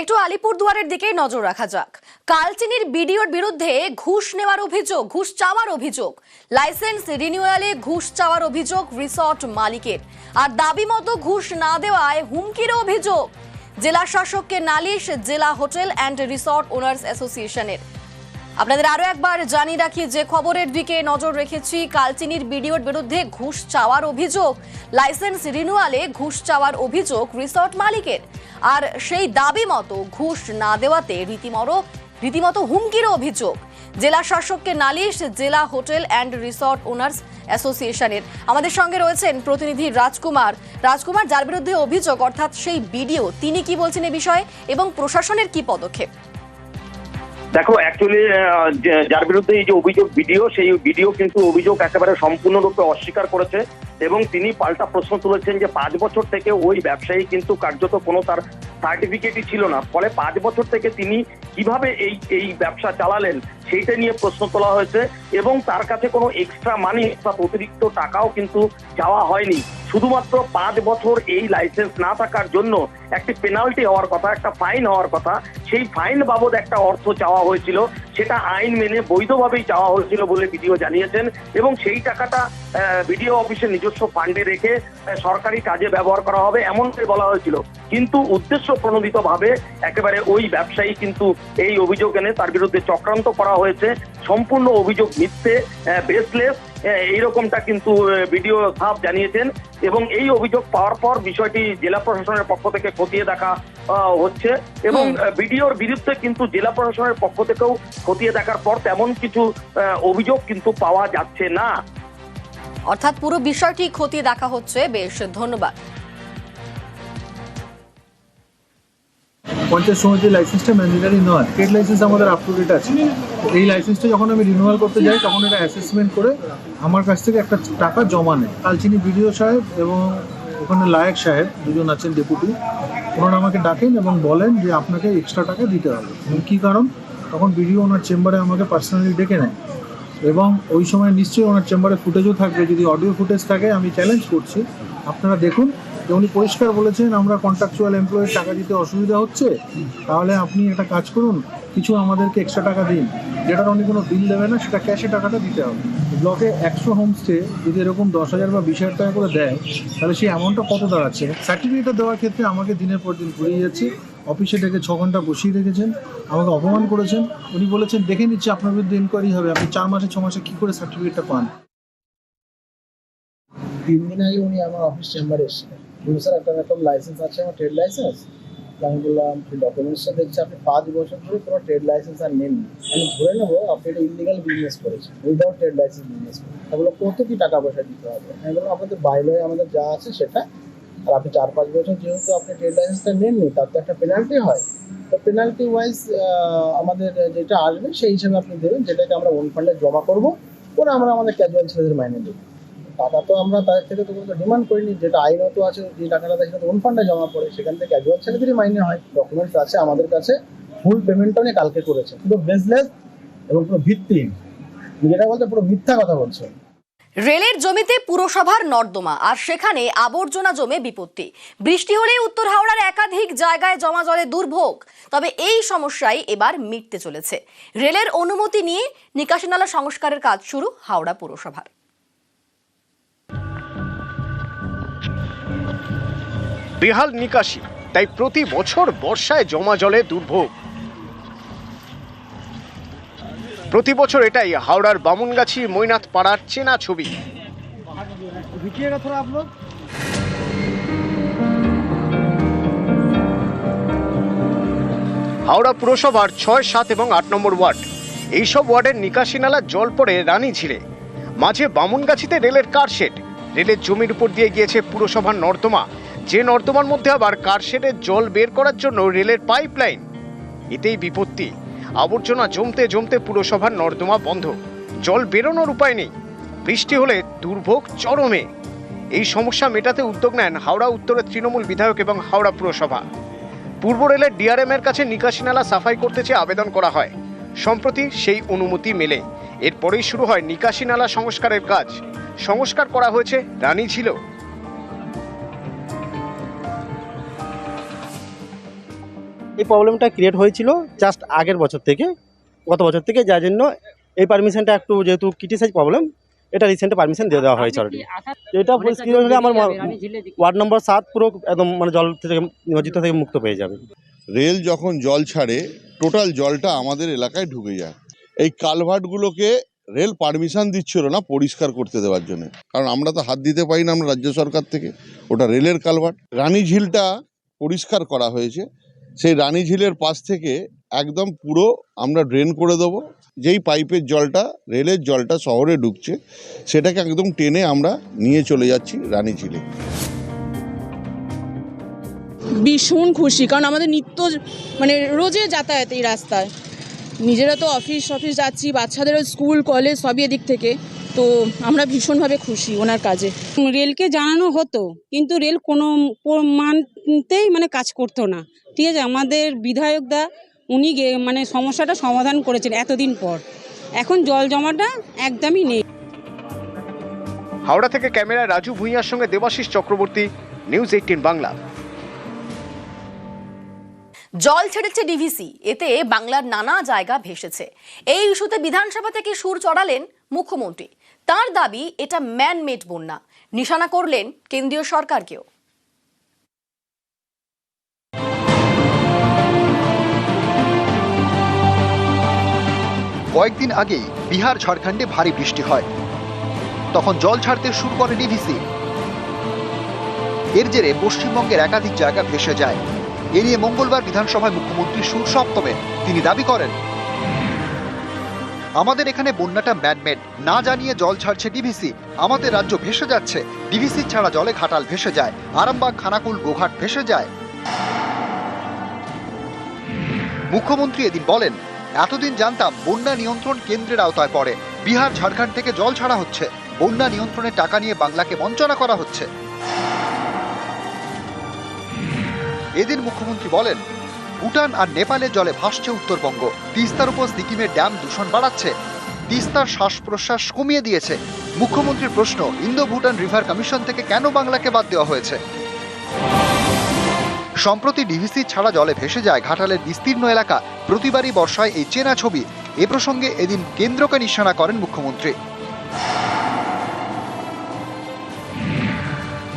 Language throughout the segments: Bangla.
একটু আলিপুরদুয়ারের দিকেই নজর রাখা যাক। কালচিনির বিডিওর বিরুদ্ধে ঘুষ নেওয়ার অভিযোগ, ঘুষ চাওয়ার অভিযোগ। লাইসেন্স রিনিউয়ালে ঘুষ চাওয়ার অভিযোগ রিসর্ট মালিকের। আর দাবি মতো ঘুষ না দেওয়ায় হুমকির অভিযোগ। জেলা শাসককে নালিশ, জেলা হোটেল অ্যান্ড রিসর্ট ওনার্স অ্যাসোসিয়েশনের। আপনাদের আরও একবার জানিয়ে রাখি, যে খবরের দিকে নজর রেখেছি, কালচিনির বিডিওর বিরুদ্ধে ঘুষ চাওয়ার অভিযোগ। লাইসেন্স রিনিউয়ালে ঘুষ চাওয়ার অভিযোগ রিসর্ট মালিকের। আর সেই দাবি মতো ঘুষ না দেওয়াতে রীতিমতো রীতিমতো হুমকির অভিযোগ। জেলা শাসককে নালিশ, জেলা হোটেল অ্যান্ড রিসর্ট ওনার্স অ্যাসোসিয়েশনের। আমাদের সঙ্গে রয়েছেন প্রতিনিধি রাজকুমার। রাজকুমার, যার বিরুদ্ধে অভিযোগ, অর্থাৎ সেই বিডিও, তিনি কি বলছেন এ বিষয়ে এবং প্রশাসনের কি পদক্ষেপ? দেখো অ্যাকচুয়ালি যার বিরুদ্ধে এই যে অভিযোগ ভিডিও সেই ভিডিও কিন্তু অভিযোগ একেবারে সম্পূর্ণরূপে অস্বীকার করেছে এবং তিনি পাল্টা প্রশ্ন তুলেছেন যে পাঁচ বছর থেকে ওই ব্যবসায়ী কিন্তু কার্যত কোনো তার সার্টিফিকেটই ছিল না। ফলে পাঁচ বছর থেকে তিনি কীভাবে এই এই ব্যবসা চালালেন সেইটা নিয়ে প্রশ্ন তোলা হয়েছে এবং তার কাছে কোনো এক্সট্রা মানি অর্থাৎ অতিরিক্ত টাকাও কিন্তু চাওয়া হয়নি। শুধুমাত্র পাঁচ বছর এই লাইসেন্স না থাকার জন্য একটি পেনাল্টি হওয়ার কথা, একটা ফাইন হওয়ার কথা, সেই ফাইন বাবদ একটা অর্থ চাওয়া হয়েছিল, সেটা আইন মেনে বৈধভাবেই চাওয়া হয়েছিল বলে বিডিও জানিয়েছেন এবং সেই টাকাটা বিডিও অফিসের নিজস্ব ফান্ডে রেখে সরকারি কাজে ব্যবহার করা হবে এমনটাই বলা হয়েছিল। কিন্তু উদ্দেশ্য প্রণোদিত ভাবে একেবারে ওই ব্যবসায়ী কিন্তু এই অভিযোগ এনে তার বিরুদ্ধে চক্রান্ত করা হয়েছে। সম্পূর্ণ অভিযোগ মিথ্যে বেসলেস এইরকমটা কিন্তু বিডিও সাহেব জানিয়েছেন এবং এই অভিযোগ পাওয়ার পর বিষয়টি জেলা প্রশাসনের পক্ষ থেকে খতিয়ে দেখা হচ্ছে এবং বিডিওর বিরুদ্ধে কিন্তু জেলা প্রশাসনের পক্ষ থেকেও খতিয়ে দেখার পর তেমন কিছু অভিযোগ কিন্তু পাওয়া যাচ্ছে না। অর্থাৎ পুরো বিষয়টি খতিয়ে দেখা হচ্ছে। বেশ ধন্যবাদ। পঞ্চায়েত সমিতির লাইসেন্সটা ম্যান্ডেটারি নয় ট্রেড লাইসেন্স আমাদের আপ টু ডেট আছে। এই লাইসেন্সটা যখন আমি রিনিউয়াল করতে যাই, তখন এটা অ্যাসেসমেন্ট করে আমার কাছ থেকে একটা টাকা জমা নেয়। কালচিনি বিডিও সাহেব এবং ওখানে লায়ক সাহেব, দুজন আছেন ডেপুটি ওনারা আমাকে ডাকেন এবং বলেন যে আপনাকে এক্সট্রা টাকা দিতে হবে। কী কারণ? তখন বিডিও ওনার চেম্বারে আমাকে পার্সোনালি ডেকে নেয়। এবং ওই সময় নিশ্চয়ই ওনার চেম্বারে ফুটেজও থাকবে। যদি অডিও ফুটেজ থাকে, আমি চ্যালেঞ্জ করছি। আপনারা দেখুন যে উনি পরিষ্কার বলেছেন, আমরা কন্ট্রাকচুয়াল এমপ্লয়ের টাকা দিতে অসুবিধা হচ্ছে, তাহলে আপনি একটা কাজ করুন, কিছু আমাদেরকে এক্সট্রা টাকা দিন। যেটার উনি কোনো বিল দেবে না, সেটা ক্যাশে টাকাটা দিতে হবে। ব্লকে একশো হোমস্টে যদি এরকম দশ হাজার বা বিশ হাজার টাকা করে দেয়, তাহলে সেই অ্যামাউন্টটা কত দাঁড়াচ্ছে? সার্টিফিকেটটা দেওয়ার ক্ষেত্রে আমাকে দিনের পর দিন ঘুরিয়ে যাচ্ছে। অফিসে ডেকে ছ ঘণ্টা বসিয়ে রেখেছেন, আমাকে অপমান করেছেন। উনি বলেছেন, দেখে নিচ্ছি, আপনার বিরুদ্ধে ইনকোয়ারি হবে। আপনি চার মাসে, ছ মাসে কী করে সার্টিফিকেটটা পান? তিন দিন আগে উনি আমার অফিস চেম্বারে এসেছিলেন। স্যার একটা রকম লাইসেন্স আছে, আমার ট্রেড লাইসেন্স আমি বললাম ডকুমেন্টসটা দেখছি, আপনি পাঁচ বছর ধরে কোনো ট্রেড লাইসেন্স আর নেননি। আমি ধরে নেব, আপনি এটা ইলিগাল বিজনেস করেছেন উইদাউট ট্রেড লাইসেন্স বিজনেস করেছেন। তা বলল, কত কি টাকা পয়সা দিতে হবে? আমি বললাম আপনাদের বাইরে আমাদের যা আছে সেটা। আর আপনি চার পাঁচ বছর যেহেতু আপনি ট্রেড লাইসেন্সটা নেননি, তার তো একটা পেনাল্টি হয়। তো পেনাল্টি ওয়াইজ আমাদের যেটা আসবে, সেই হিসেবে আপনি দেবেন, যেটাকে আমরা ওন ফান্ডে জমা করব। করে আমরা আমাদের ক্যাজুয়াল ছেলেদের মাইনে দেবো। টাকা তো আমরা তাদের থেকে তো কোনো ডিমান্ড করিনি, যেটা আইনত আছে, যে টাকাটা দেয় সেটা তো ফান্ডে জমা পড়ে, সেখান থেকে ক্যাজুয়াল ছেলেদেরই মাইনে হয়। ডকুমেন্টস আছে আমাদের কাছে ফুল পেমেন্টটা উনি কালকে করেছে। পুরো বেসলেস এবং পুরো ভিত্তিহীন যেটা বলতে পুরো মিথ্যা কথা বলছে। রেলের জমিতে পুরসভার নর্দমা, আর সেখানে আবর্জনা জমে বিপত্তি। বৃষ্টি হলেই উত্তর হাওড়ার একাধিক জায়গায় জমা জলে দুর্ভোগ। তবে এই সমস্যাই এবার মিটতে চলেছে। রেলের অনুমতি নিয়ে নিকাশি নালা সংস্কারের কাজ শুরু হাওড়া পুরসভার। বেহাল নিকাশি, তাই প্রতি বছর বর্ষায় জমা জলে দুর্ভোগ। প্রতি বছর এটাই হাওড়ার বামুনগাছি মৈনাথ পাড়ার চেনা ছবি। হাওড়া পুরসভার ছয়, সাত এবং আট নম্বর ওয়ার্ড। এইসব ওয়ার্ডের নিকাশি নালা জল পড়ে রানী ঝিলে। মাঝে বামুনগাছিতে রেলের কারশেড রেলের জমির উপর দিয়ে গিয়েছে পুরসভার নর্দমা। যে নর্দমার মধ্যে আবার কারশেডের জল বের করার জন্য রেলের পাইপলাইন। এতেই বিপত্তি। আবর্জনা জমতে জমতে পুরসভার নর্দমা বন্ধ। জল বেরোনোর উপায় নেই। বৃষ্টি হলে দুর্ভোগ চরমে। এই সমস্যা মেটাতে উদ্যোগ নেন হাওড়া উত্তরের তৃণমূল বিধায়ক এবং হাওড়া পুরসভা। পূর্ব রেলের ডিআরএম এর কাছে নিকাশি নালা সাফাই করতে চেয়ে আবেদন করা হয়। সম্প্রতি সেই অনুমতি মেলে। এরপরেই শুরু হয় নিকাশি নালা সংস্কারের কাজ। সংস্কার করা হয়েছে, রানী ঝিল এই প্রবলেমটা ক্রিয়েট হয়েছিল জাস্ট আগের বছর থেকে গত বছর থেকে যার জন্য এই পারমিশনটা একটু যেহেতু ক্রিটিসাইজ প্রবলেম এটা রিসেন্টে পারমিশন দিয়ে দেওয়া হয়েছে অলরেডি এটা পরিষ্কার হলে আমার ওয়ার্ড নম্বর সাত পুরো একদম মানে জল থেকে নিমজ্জিত থেকে মুক্ত পেয়ে যাবে। রেল যখন জল ছাড়ে টোটাল জলটা আমাদের এলাকায় ঢুকে যায়। এই কালভার্টগুলোকে রেল পারমিশন দিচ্ছিল না পরিষ্কার করতে দেওয়ার জন্য। কারণ আমরা তো হাত দিতে পারি না আমরা রাজ্য সরকার থেকে। ওটা রেলের কালভার্ট রানী ঝিলটা পরিষ্কার করা হয়েছে। সেই রানী ঝিলের পাশ থেকে একদম পুরো আমরা ড্রেন করে দেবো। যেই পাইপের জলটা, রেলের জলটা শহরে ঢুকছে, সেটাকে একদম টেনে আমরা নিয়ে চলে যাচ্ছি রানী ঝিলে। ভীষণ খুশি, কারণ আমাদের নিত্য মানে রোজে যাতায়াত এই রাস্তায়। নিজেরা তো অফিস অফিস যাচ্ছি, বাচ্চাদেরও স্কুল কলেজ সবই এদিক থেকে। তো আমরা ভীষণভাবে খুশি ওনার কাজে। রেলকে জানানো হতো কিন্তু রেল কোনো মানতেই মানে কাজ করতো না। ঠিক আছে আমাদের বিধায়কদা উনি মানে সমস্যাটা সমাধান করেছেন এতদিন পর। এখন জল জমাটা একদমই নেই। হাওড়া থেকে ক্যামেরায় রাজু ভূঁইয়ার সঙ্গে দেবাশিস চক্রবর্তী নিউজ এইটিন বাংলা। জল ছেড়েছে ডিভিসি এতে বাংলার নানা জায়গা ভেসেছে। এই ইস্যুতে বিধানসভা থেকে সুর চড়ালেন মুখ্যমন্ত্রী। তার দাবি, এটা ম্যানমেড বন্যা। নিশানা করলেন কেন্দ্রীয় সরকারকেও। কয়েকদিন আগেই বিহার ঝাড়খণ্ডে ভারী বৃষ্টি হয়। তখন জল ছাড়তে শুরু করে ডিভিসি এর জেরে পশ্চিমবঙ্গের একাধিক জায়গা ভেসে যায়। এ নিয়ে মঙ্গলবার বিধানসভায় মুখ্যমন্ত্রী সুর সপ্তমে তিনি দাবি করেন। আমাদের এখানে বন্যাটা ম্যানমেড। না জানিয়ে জল ছাড়ছে ডিভিসি আমাদের রাজ্য ভেসে যাচ্ছে। ডিভিসি ছাড়া জলে ঘাটাল ভেসে যায়। আরামবাগ, খানাকুল, গোঘাট ভেসে যায়। মুখ্যমন্ত্রী এদিন বলেন, এতদিন জানতাম বন্যা নিয়ন্ত্রণ কেন্দ্রের আওতায় পড়ে। বিহার, ঝাড়খণ্ড থেকে জল ছাড়া হচ্ছে। বন্যা নিয়ন্ত্রণের টাকা নিয়ে বাংলাকে বঞ্চনা করা হচ্ছে। এদিন মুখ্যমন্ত্রী বলেন ভুটান আর নেপালের জলে ভাসছে উত্তরবঙ্গ। তিস্তার উপর সিকিমের ড্যাম দূষণ বাড়াচ্ছে। তিস্তার শ্বাস প্রশ্বাস কমিয়ে দিয়েছে। মুখ্যমন্ত্রীর প্রশ্ন ইন্দো ভুটান রিভার কমিশন থেকে কেন বাংলাকে বাদ দেওয়া হয়েছে? সম্প্রতি ডিভিসি ছাড়া জলে ভেসে যায় ঘাটালের বিস্তীর্ণ এলাকা। প্রতিবারই বর্ষায় এই চেনা ছবি। এ প্রসঙ্গে এদিন কেন্দ্রকে নিশানা করেন মুখ্যমন্ত্রী।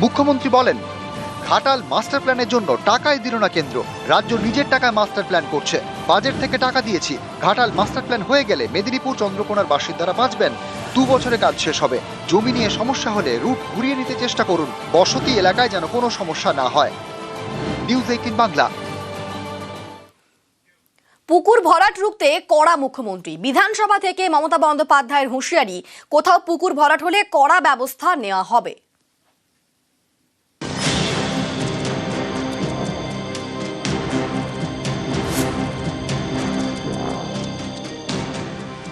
মুখ্যমন্ত্রী বলেন ঘাটাল মাস্টার প্ল্যানের জন্য টাকাই দিল না কেন্দ্র। রাজ্য নিজের টাকায় মাস্টার প্ল্যান করছে। বাজেট থেকে টাকা দিয়েছি। ঘাটাল মাস্টার প্ল্যান হয়ে গেলে মেদিনীপুর চন্দ্রকোনার বাসিন্দারা বাঁচবেন। দু বছরে কাজ শেষ হবে। জমি নিয়ে সমস্যা হলে রুট ঘুরিয়ে নিতে চেষ্টা করুন। বসতি এলাকায় যেন কোনো সমস্যা না হয়। News eighteen Bangla. পুকুর ভরাট রুখতে কড়া মুখ্যমন্ত্রী। বিধানসভা থেকে মমতা বন্দ্যোপাধ্যায়ের হুঁশিয়ারি, কোথাও পুকুর ভরাট হলে কড়া ব্যবস্থা নেওয়া হবে।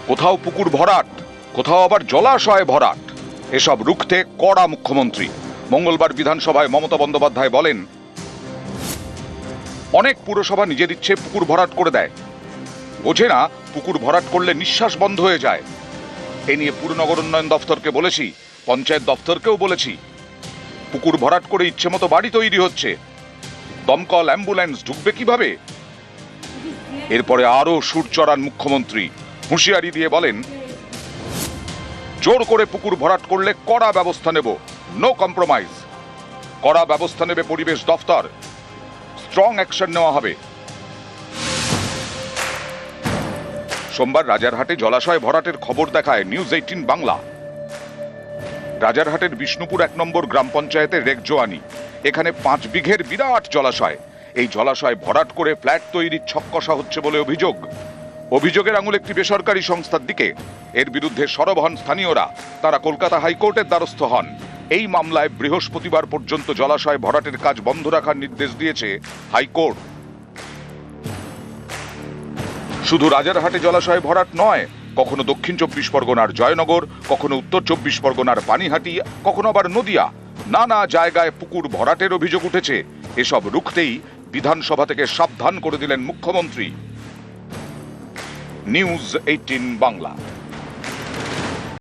কোথাও পুকুর ভরাট, কোথাও আবার জলাশয় ভরাট। এসব রুখতে কড়া মুখ্যমন্ত্রী। মঙ্গলবার বিধানসভায় মমতা বন্দ্যোপাধ্যায় বলেন, অনেক পুরসভা নিজের ইচ্ছে পুকুর ভরাট করে দেয়। বোঝে না, পুকুর ভরাট করলে নিঃশ্বাস বন্ধ হয়ে যায়। এ নিয়ে পুরনগর উন্নয়ন দফতরকে বলেছি, পঞ্চায়েত দফতরকেও বলেছি, পুকুর ভরাট করে ইচ্ছে মতো বাড়ি তৈরি হচ্ছে। দমকল, অ্যাম্বুলেন্স ঢুকবে কীভাবে? এরপরে আরও সুর চড়ান মুখ্যমন্ত্রী। হুঁশিয়ারি দিয়ে বলেন, জোর করে পুকুর ভরাট করলে কড়া ব্যবস্থা নেব নো কম্প্রোমাইজ কড়া ব্যবস্থা নেবে পরিবেশ দফতর স্ট্রং অ্যাকশন নেওয়া হবে। সোমবার রাজারহাটে জলাশয় ভরাটের খবর দেখায় নিউজ এইটিন বাংলা। রাজারহাটের বিষ্ণুপুর এক নম্বর গ্রাম পঞ্চায়েতের রেকজোয়ানি এখানে পাঁচ বিঘের বিরাট জলাশয়। এই জলাশয় ভরাট করে ফ্ল্যাট তৈরির ছক্কষা হচ্ছে বলে অভিযোগ। অভিযোগের আঙুল একটি বেসরকারি সংস্থার দিকে। এর বিরুদ্ধে সরব হন স্থানীয়রা, তারা কলকাতা হাইকোর্টের দ্বারস্থ হন। এই মামলায় বৃহস্পতিবার পর্যন্ত জলাশয় ভরাটের কাজ বন্ধ রাখার নির্দেশ দিয়েছে হাইকোর্ট। শুধু রাজারহাটে জলাশয় ভরাট নয়, কখনো দক্ষিণ চব্বিশ পরগনার জয়নগর, কখনো উত্তর চব্বিশ পরগনার পানিহাটি, কখনো আবার নদিয়া। নানা জায়গায় পুকুর ভরাটের অভিযোগ উঠেছে। এসব রুখতেই বিধানসভা থেকে সাবধান করে দিলেন মুখ্যমন্ত্রী। News eighteen Bangla